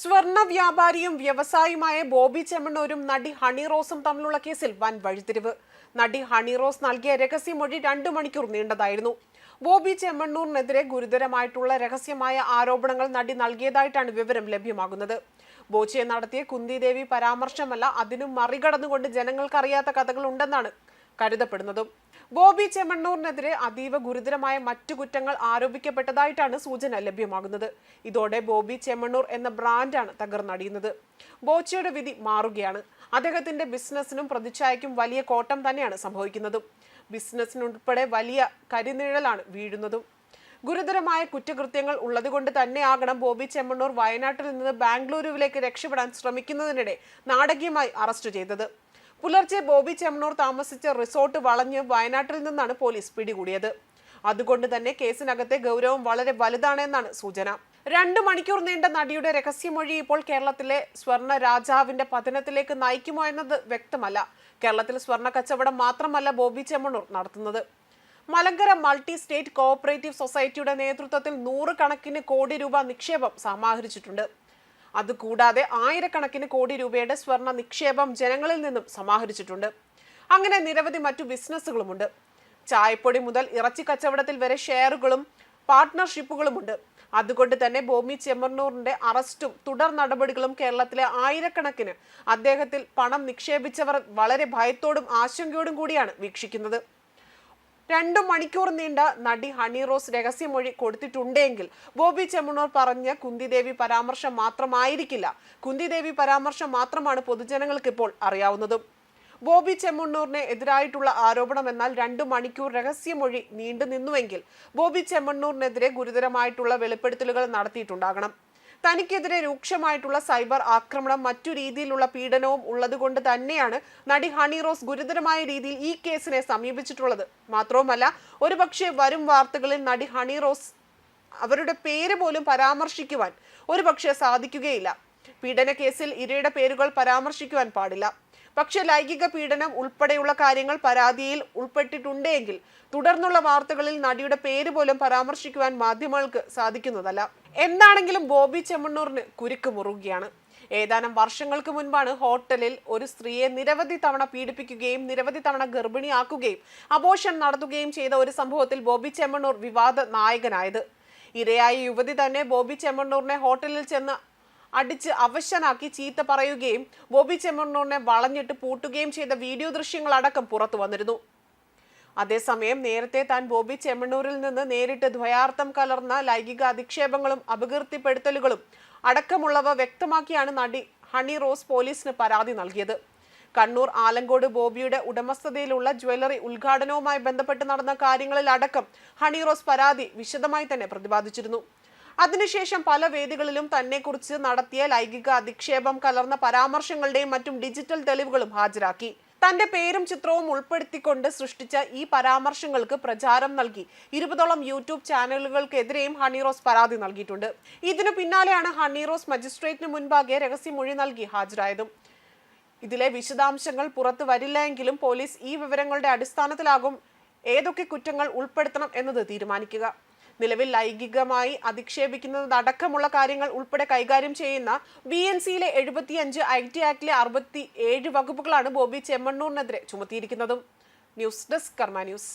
സ്വർണ വ്യാപാരിയും വ്യവസായിയുമായ ബോബി ചെമ്മണ്ണൂരും നടി ഹണി റോസും തമ്മിലുള്ള കേസിൽ വൻ വഴിത്തിരിവ്. നടി ഹണി റോസ് നൽകിയ രഹസ്യമൊഴി രണ്ടു മണിക്കൂർ നീണ്ടതായിരുന്നു. ബോബി ചെമ്മണ്ണൂറിനെതിരെ ഗുരുതരമായിട്ടുള്ള രഹസ്യമായ ആരോപണങ്ങൾ നടി നൽകിയതായിട്ടാണ് വിവരം ലഭ്യമാകുന്നത്. ബോച്ചിയെ നടത്തിയ കുന്തിദേവി പരാമർശമല്ല അതിനും മറികടന്നുകൊണ്ട് ജനങ്ങൾക്കറിയാത്ത കഥകൾ ഉണ്ടെന്നാണ് കരുതപ്പെടുന്നതും. ബോബി ചെമ്മണ്ണൂരിനെതിരെ അതീവ ഗുരുതരമായ മറ്റു കുറ്റങ്ങൾ ആരോപിക്കപ്പെട്ടതായിട്ടാണ് സൂചന ലഭ്യമാകുന്നത്. ഇതോടെ ബോബി ചെമ്മണ്ണൂർ എന്ന ബ്രാൻഡാണ് തകർന്നടിയുന്നത്. ബോച്ചയുടെ വിധി മാറുകയാണ്. അദ്ദേഹത്തിന്റെ ബിസിനസ്സിനും പ്രതിച്ഛായക്കും വലിയ കോട്ടം തന്നെയാണ് സംഭവിക്കുന്നതും. ബിസിനസ്സിനുൾപ്പെടെ വലിയ കരിനിഴലാണ് വീഴുന്നതും. ഗുരുതരമായ കുറ്റകൃത്യങ്ങൾ ഉള്ളതുകൊണ്ട് തന്നെയാകണം ബോബി ചെമ്മണ്ണൂർ വയനാട്ടിൽ നിന്ന് ബാംഗ്ലൂരുവിലേക്ക് രക്ഷപ്പെടാൻ ശ്രമിക്കുന്നതിനിടെ നാടകീയമായി അറസ്റ്റ് ചെയ്തത്. പുലർച്ചെ ബോബി ചെമ്മണൂർ താമസിച്ച റിസോർട്ട് വളഞ്ഞ് വയനാട്ടിൽ നിന്നാണ് പോലീസ് പിടികൂടിയത്. അതുകൊണ്ട് തന്നെ കേസിനകത്തെ ഗൗരവം വളരെ വലുതാണെന്നാണ് സൂചന. രണ്ട് മണിക്കൂർ നീണ്ട നടിയുടെ രഹസ്യമൊഴി ഇപ്പോൾ കേരളത്തിലെ സ്വർണ രാജാവിന്റെ പതനത്തിലേക്ക് നയിക്കുമോ എന്നത് വ്യക്തമല്ല. കേരളത്തിൽ സ്വർണ കച്ചവടം മാത്രമല്ല ബോബി ചെമ്മണൂർ നടത്തുന്നത്. മലങ്കര മൾട്ടി സ്റ്റേറ്റ് കോഓപ്പറേറ്റീവ് സൊസൈറ്റിയുടെ നേതൃത്വത്തിൽ നൂറുകണക്കിന് കോടി രൂപ നിക്ഷേപം സമാഹരിച്ചിട്ടുണ്ട്. അതുകൂടാതെ ആയിരക്കണക്കിന് കോടി രൂപയുടെ സ്വർണ നിക്ഷേപം ജനങ്ങളിൽ നിന്നും സമാഹരിച്ചിട്ടുണ്ട്. അങ്ങനെ നിരവധി മറ്റു ബിസിനസ്സുകളുമുണ്ട്. ചായപ്പൊടി മുതൽ ഇറച്ചി കച്ചവടത്തിൽ വരെ ഷെയറുകളും പാർട്ട്ണർഷിപ്പുകളുമുണ്ട്. അതുകൊണ്ട് തന്നെ ബോമി ചെമ്മണ്ണൂറിന്റെ അറസ്റ്റും തുടർ നടപടികളും കേരളത്തിലെ ആയിരക്കണക്കിന് അദ്ദേഹത്തിൽ പണം നിക്ഷേപിച്ചവർ വളരെ ഭയത്തോടും ആശങ്കയോടും കൂടിയാണ് വീക്ഷിക്കുന്നത്. രണ്ടു മണിക്കൂർ നീണ്ട നടി ഹണി റോസ് രഹസ്യമൊഴി കൊടുത്തിട്ടുണ്ടെങ്കിൽ ബോബി ചെമ്മണൂർ പറഞ്ഞ കുന്തിദേവി പരാമർശം മാത്രമായിരിക്കില്ല. കുന്തിദേവി പരാമർശം മാത്രമാണ് പൊതുജനങ്ങൾക്ക് ഇപ്പോൾ അറിയാവുന്നതും. ബോബി ചെമ്മണ്ണൂറിനെ എതിരായിട്ടുള്ള ആരോപണം എന്നാൽ രണ്ടു മണിക്കൂർ രഹസ്യമൊഴി നീണ്ടു നിന്നുവെങ്കിൽ ബോബി ചെമ്മണ്ണൂറിനെതിരെ ഗുരുതരമായിട്ടുള്ള വെളിപ്പെടുത്തലുകൾ നടത്തിയിട്ടുണ്ടാകണം. തനിക്കെതിരെ രൂക്ഷമായിട്ടുള്ള സൈബർ ആക്രമണം മറ്റു രീതിയിലുള്ള പീഡനവും ഉള്ളതുകൊണ്ട് തന്നെയാണ് നടി ഹണി റോസ് ഗുരുതരമായ രീതിയിൽ ഈ കേസിനെ സമീപിച്ചിട്ടുള്ളത്. മാത്രവുമല്ല ഒരുപക്ഷെ വരും വാർത്തകളിൽ നടി ഹണി റോസ് അവരുടെ പേര് പോലും പരാമർശിക്കുവാൻ ഒരുപക്ഷെ സാധിക്കുകയില്ല. പീഡന കേസിൽ ഇരയുടെ പേരുകൾ പരാമർശിക്കുവാൻ പാടില്ല. പക്ഷെ ലൈംഗിക പീഡനം ഉൾപ്പെടെയുള്ള കാര്യങ്ങൾ പരാതിയിൽ ഉൾപ്പെട്ടിട്ടുണ്ടെങ്കിൽ തുടർന്നുള്ള വാർത്തകളിൽ നടിയുടെ പേര് പോലും പരാമർശിക്കുവാൻ മാധ്യമങ്ങൾക്ക് സാധിക്കുന്നതല്ല. എന്താണെങ്കിലും ബോബി ചെമ്മണ്ണൂറിന് കുരുക്ക് മുറുകയാണ്. ഏതാനും വർഷങ്ങൾക്ക് മുൻപാണ് ഹോട്ടലിൽ ഒരു സ്ത്രീയെ നിരവധി തവണ പീഡിപ്പിക്കുകയും നിരവധി തവണ ഗർഭിണിയാക്കുകയും അബോഷൻ നടത്തുകയും ചെയ്ത ഒരു സംഭവത്തിൽ ബോബി ചെമ്മണ്ണൂർ വിവാദ നായകനായത്. ഇരയായ യുവതി തന്നെ ബോബി ചെമ്മണ്ണൂറിനെ ഹോട്ടലിൽ ചെന്ന് അടിച്ച് അവശനാക്കി ചീത്ത പറയുകയും ബോബി ചെമ്മണ്ണൂറിനെ വളഞ്ഞിട്ട് പൂട്ടുകയും ചെയ്ത വീഡിയോ ദൃശ്യങ്ങളടക്കം പുറത്തു വന്നിരുന്നു. അതേസമയം നേരത്തെ താൻ ബോബി ചെമ്മണ്ണൂരിൽ നിന്ന് നേരിട്ട് ദ്വയാർത്ഥം കലർന്ന ലൈംഗിക അധിക്ഷേപങ്ങളും അപകീർത്തിപ്പെടുത്തലുകളും അടക്കമുള്ളവ വ്യക്തമാക്കിയാണ് നടി ഹണി റോസ് പോലീസിന് പരാതി നൽകിയത്. കണ്ണൂർ ആലങ്കോട് ബോബിയുടെ ഉടമസ്ഥതയിലുള്ള ജ്വല്ലറി ഉദ്ഘാടനവുമായി ബന്ധപ്പെട്ട് നടന്ന കാര്യങ്ങളിൽ അടക്കം ഹണി റോസ് പരാതി വിശദമായി തന്നെ പ്രതിപാദിച്ചിരുന്നു. അതിനുശേഷം പല വേദികളിലും തന്നെക്കുറിച്ച് നടത്തിയ ലൈംഗിക അധിക്ഷേപം കലർന്ന പരാമർശങ്ങളുടെയും മറ്റും ഡിജിറ്റൽ തെളിവുകളും ഹാജരാക്കി. തന്റെ പേരും ചിത്രവും ഉൾപ്പെടുത്തിക്കൊണ്ട് സൃഷ്ടിച്ച ഈ പരാമർശങ്ങൾക്ക് പ്രചാരം നൽകി. ഇരുപതോളം യൂട്യൂബ് ചാനലുകൾക്കെതിരെയും ഹണിറോസ് പരാതി നൽകിയിട്ടുണ്ട്. ഇതിനു പിന്നാലെയാണ് ഹണിറോസ് മജിസ്ട്രേറ്റിന് മുൻപാകെ രഹസ്യമൊഴി നൽകി ഹാജരായതും. ഇതിലെ വിശദാംശങ്ങൾ പുറത്തു വരില്ല എങ്കിലും പോലീസ് ഈ വിവരങ്ങളുടെ അടിസ്ഥാനത്തിലാകും. ഏതൊക്കെ കുറ്റങ്ങൾ ഉൾപ്പെടുത്തണം എന്നത് തീരുമാനിക്കുക. നിലവിൽ ലൈംഗികമായി അധിക്ഷേപിക്കുന്നതടക്കമുള്ള കാര്യങ്ങൾ ഉൾപ്പെടെ കൈകാര്യം ചെയ്യുന്ന ബി എൻ സിയിലെ എഴുപത്തിയഞ്ച് ഐ ടി ആക്ടിലെ അറുപത്തി ഏഴ് വകുപ്പുകളാണ് ബോബി ചെമ്മണ്ണൂറിനെതിരെ ചുമത്തിയിരിക്കുന്നതും. News desk Karma news.